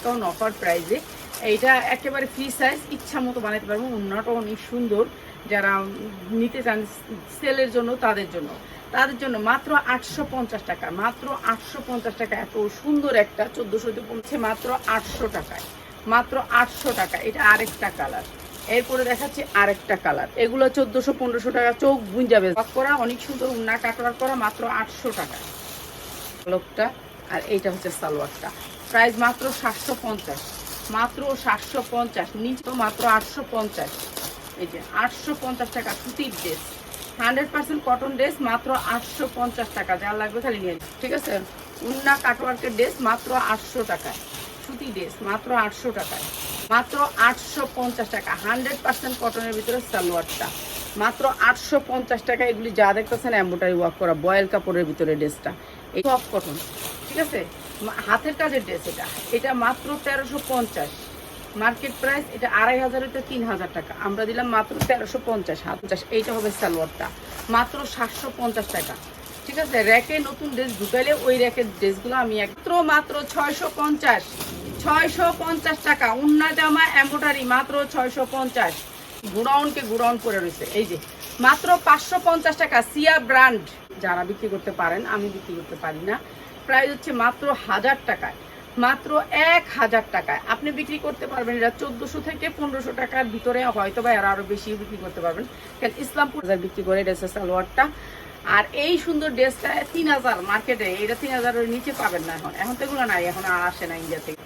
Discount offer প্রাইসে এইটা একেবারে ফ্রি সাইজ ইচ্ছা মতো বানাতে পারব অন্যটা অনেক সুন্দর। যারা নিতে চান সেলের জন্য, তাদের জন্য। তাদের জন্য মাত্র আটশো পঞ্চাশ টাকা, মাত্র আটশো পঞ্চাশ টাকা। এত সুন্দর একটা চোদ্দোশো পড়ছে, মাত্র আটশো টাকায়। মাত্র আটশো টাকা, এটা আরেকটা কালার এরপরে দেখাচ্ছি আরেকটা কালার এগুলো চোদ্দোশো পনেরোশো টাকা, চোখ বুন যাবে করা, অনেক সুন্দর, উন্না কাটওয়ার করা, মাত্র আটশো টাকা। লোকটা আর এইটা হচ্ছে সালোয়ারটা। প্রাইস মাত্র সাতশো পঞ্চাশ। মাত্র সাতশো পঞ্চাশ, নিচে মাত্র আটশো পঞ্চাশ। এই যে আটশো পঞ্চাশ টাকা সুতির dress. Hundred percent cotton dress মাত্র আটশো পঞ্চাশ টাকা। যা লাগবে খালি নিয়ে। ঠিক আছে? উন্না কাটওয়ার্কের ড্রেস মাত্র আটশো টাকায়। সুতি ড্রেস মাত্র আটশো টাকায়। মাত্র আটশো পঞ্চাশ টাকা। হান্ড্রেড পার্সেন্ট কটনের ভিতরে সালোয়ারটা। মাত্র আটশো পঞ্চাশ টাকা এগুলি যা দেখতেছেন এম্বোটারি ওয়ার্ক করা, বয়েল কাপড়ের ভিতরে ড্রেসটা। এই সব কটন। ঠিক আছে? হাতের কাজের ড্রেস এটা। এটা মাত্র তেরোশো পঞ্চাশ। মার্কেট প্রাইস এটা আড়াই হাজার এটা তিন হাজার টাকা। আমরা দিলাম মাত্র তেরোশো পঞ্চাশ হাত পঞ্চাশ এইটা হবে সালোয়ারটা। মাত্র সাতশো পঞ্চাশ টাকা। ঠিক আছে? র্যাকে নতুন ড্রেস ঢুকাইলে ওই র্যাকের ড্রেসগুলো আমি একত্র মাত্র ছয়শো পঞ্চাশ। ছয়শো পঞ্চাশ টাকা। উন্না জামা এম্বোটারি মাত্র ছয়শো পঞ্চাশ। গুড়াউনকে গুড়াউন করে রয়েছে। এই যে, মাত্র পাঁচশো পঞ্চাশ টাকা। সিয়া ব্র্যান্ড। যারা বিক্রি করতে পারেন, আমি বিক্রি করতে পারি না। প্রাইস হচ্ছে মাত্র হাজার টাকায়। মাত্র এক হাজার টাকায়। আপনি বিক্রি করতে পারবেন এটা চোদ্দশো থেকে পনেরোশো টাকার ভিতরে হয়তো বা এরা আরও বেশি বিক্রি করতে পারবেন। কারণ ইসলামপুর বিক্রি করে ড্রেসের সালোয়ারটা। আর এই সুন্দর ড্রেসটা তিন হাজার মার্কেটে, এটা তিন হাজারের নিচে পাবেন না এখন। এখন তো এগুলো নাই, এখন আর আসে না ইন্ডিয়া থেকে।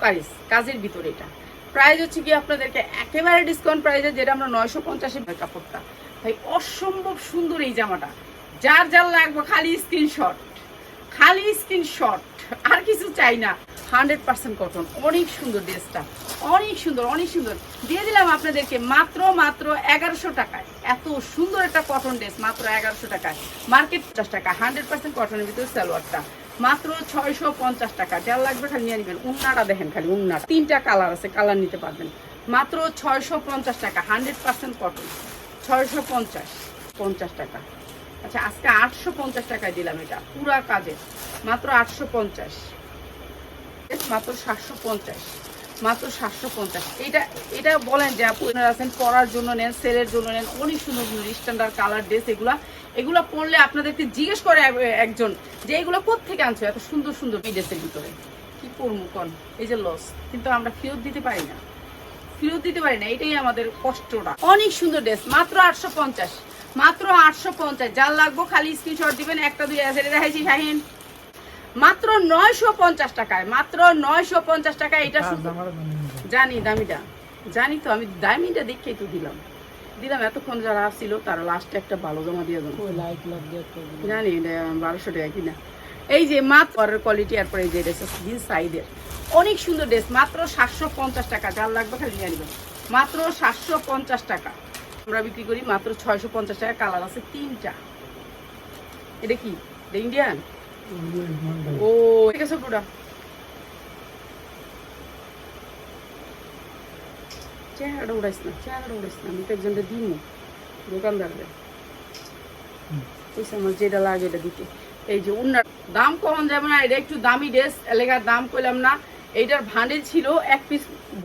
কাজের ভিতরে এটা। প্রাইস হচ্ছে কি আপনাদেরকে একেবারে ডিসকাউন্ট প্রাইসে যেটা আমরা নয়শো পঞ্চাশে কাপড়টা। ভাই, অসম্ভব সুন্দর এই জামাটা। যার যার লাগবে খালি স্ক্রিনশট খালি স্ক্রিনশট, আর কিছু চাই না। হান্ড্রেড পার্সেন্ট কটন, অনেক সুন্দর ড্রেসটা, অনেক সুন্দর অনেক সুন্দর। দিয়ে দিলাম আপনাদেরকে মাত্র মাত্র এগারোশো টাকায়। এত সুন্দর একটা কটন ড্রেস, মাত্র এগারোশো টাকায়। মার্কেট পঞ্চাশ টাকা, হান্ড্রেড পার্সেন্ট কটনের ভিতরে সালোয়ারটা। মাত্র ছয়শো পঞ্চাশ টাকা, যার লাগবে খালি নিয়ে নেবেন। উন্নাটা দেখেন খালি উন্না তিনটা কালার আছে, কালার নিতে পারবেন। মাত্র ছয়শো পঞ্চাশ টাকা, হান্ড্রেড পার্সেন্ট কটন। ছয়শো পঞ্চাশ পঞ্চাশ টাকা। আচ্ছা আজকে আটশো পঞ্চাশ টাকায় দিলাম এটা, পুরা কাজে। মাত্র আটশো পঞ্চাশ। মাত্র সাতশো পঞ্চাশ। মাত্র সাতশো পঞ্চাশ। এটা এটা বলেন যে আপু আছেন পরার জন্য নেন, সেলের জন্য নেন, অনেক সুন্দর সুন্দর স্ট্যান্ডার্ড কালার ড্রেস এগুলা। এগুলো পরলে আপনাদেরকে জিজ্ঞেস করে একজন যে এগুলো কোথেকে আনছো, এত সুন্দর সুন্দর এই ড্রেসের ভিতরে। কি করব কন? এই যে লস কিন্তু আমরা ফেরত দিতে পারি না। ফেরত দিতে পারি না, এটাই আমাদের কষ্টটা। অনেক সুন্দর ড্রেস মাত্র আটশো পঞ্চাশ। মাত্র আটশো পঞ্চাশ। যার লাগবো খালি স্ক্রিনশট দিবেন একটা দুই আছে দেখাইছি শাহিন। মাত্র নয়শো পঞ্চাশ টাকায় মাত্র নয়শো পঞ্চাশ টাকায় এটা শুধু জানি দামিটা। জানি তো আমি দামিটা দেখেই তো দিলাম। দিলাম এতক্ষণ যারা আসছিল তারা লাস্টে একটা ভালো জমা দিয়ে দেবো জানি বারোশো টাকা কিনা। এই যে মাত্র কোয়ালিটি আর পরে এই যে ড্রেস জিন্স সাইডের। অনেক সুন্দর ড্রেস মাত্র সাতশো পঞ্চাশ টাকা। যার লাগবে খালি নেবেন। মাত্র সাতশো পঞ্চাশ টাকা। আমরা বিক্রি করি মাত্র ছয়শো পঞ্চাশ টাকা, কালার আছে তিনটা। এটা কি? ইন্ডিয়ান? ও ঠিক আছে পুরা চেহারাটা না চেহারাটা না, আমি তো একজনটা দোকানদারদের। আমার যেটা লাগে এটা দিতে। এই যে উন্নার দাম কখন যাবে না, এটা একটু দামি ড্রেস, এলাকার দাম কইলাম না, এইটার ভান্ডেল ছিল এক পিস